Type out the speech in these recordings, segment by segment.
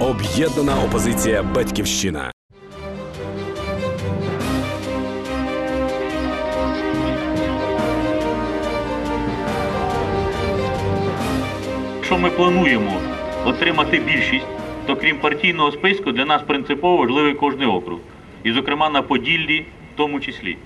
Об'єднана опозиція Батьківщина. Якщо ми плануємо отримати більшість, то крім партійного списку для нас принципово важливий кожний округ. І, зокрема, на Поділлі в тому числі.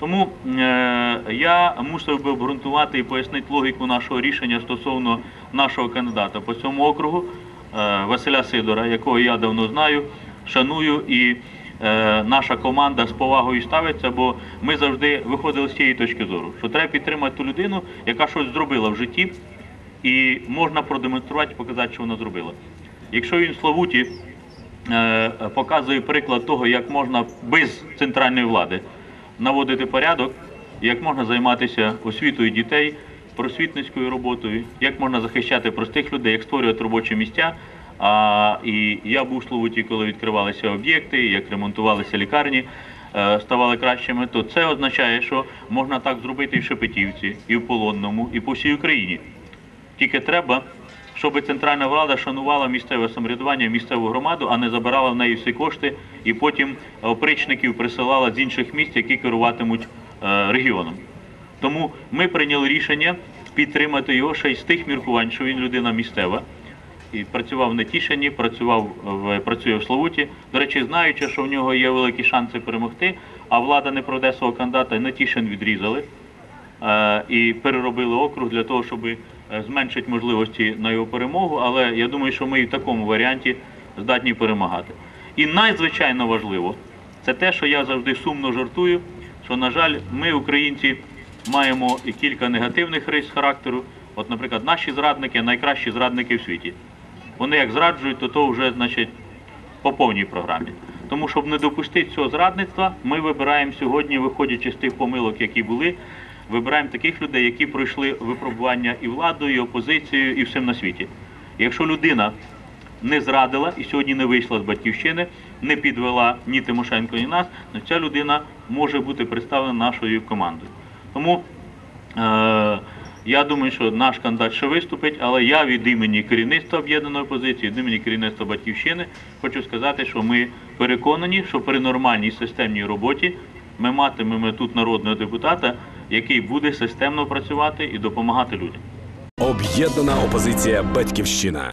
Тому е, я мусив би обґрунтувати і пояснити логіку нашого рішення стосовно нашого кандидата по цьому округу Василя Сидора, якого я давно знаю, шаную і е, наша команда з повагою ставиться, бо ми завжди виходили з цієї точки зору, що треба підтримати ту людину, яка щось зробила в житті, і можна продемонструвати, показати, що вона зробила. Якщо він в Славуті е, показує приклад того, як можна без центральної влади наводити порядок, як можна займатися освітою дітей, просвітницькою роботою, як можна захищати простих людей, як створювати робочі місця. А, і я був в Славуті, коли відкривалися об'єкти, як ремонтувалися лікарні, е, ставали кращими, то це означає, що можна так зробити і в Шепетівці, і в Полонному, і по всій Україні. Тільки треба, щоб центральна влада шанувала місцеве самоврядування, місцеву громаду, а не забирала в неї всі кошти і потім опричників присилала з інших місць, які керуватимуть е, регіоном. Тому ми прийняли рішення підтримати його ще й з тих міркувань, що він людина місцева. І працював в Нетішині, працював в працює в Славуті. До речі, знаючи, що в нього є великі шанси перемогти, а влада не проведе свого кандидата, Нетішин відрізали е, і переробили округ для того, щоб е, зменшити можливості на його перемогу. Але я думаю, що ми і в такому варіанті здатні перемагати. І надзвичайно важливо це те, що я завжди сумно жартую, що, на жаль, ми, українці, маємо і кілька негативних рис характеру. От, наприклад, наші зрадники найкращі зрадники в світі. Вони як зраджують, то то вже значить по повній програмі. Тому, щоб не допустити цього зрадництва, ми вибираємо сьогодні, виходячи з тих помилок, які були, вибираємо таких людей, які пройшли випробування і владою, і опозицією, і всім на світі. Якщо людина не зрадила і сьогодні не вийшла з батьківщини, не підвела ні Тимошенко, ні нас, то ця людина може бути представлена нашою командою. Тому е, я думаю, що наш кандидат ще виступить, але я від імені керівництва об'єднаної опозиції, від імені керівництва батьківщини хочу сказати, що ми переконані, що при нормальній системній роботі ми матимемо тут народного депутата, який буде системно працювати і допомагати людям. Об'єднана опозиція Батьківщина.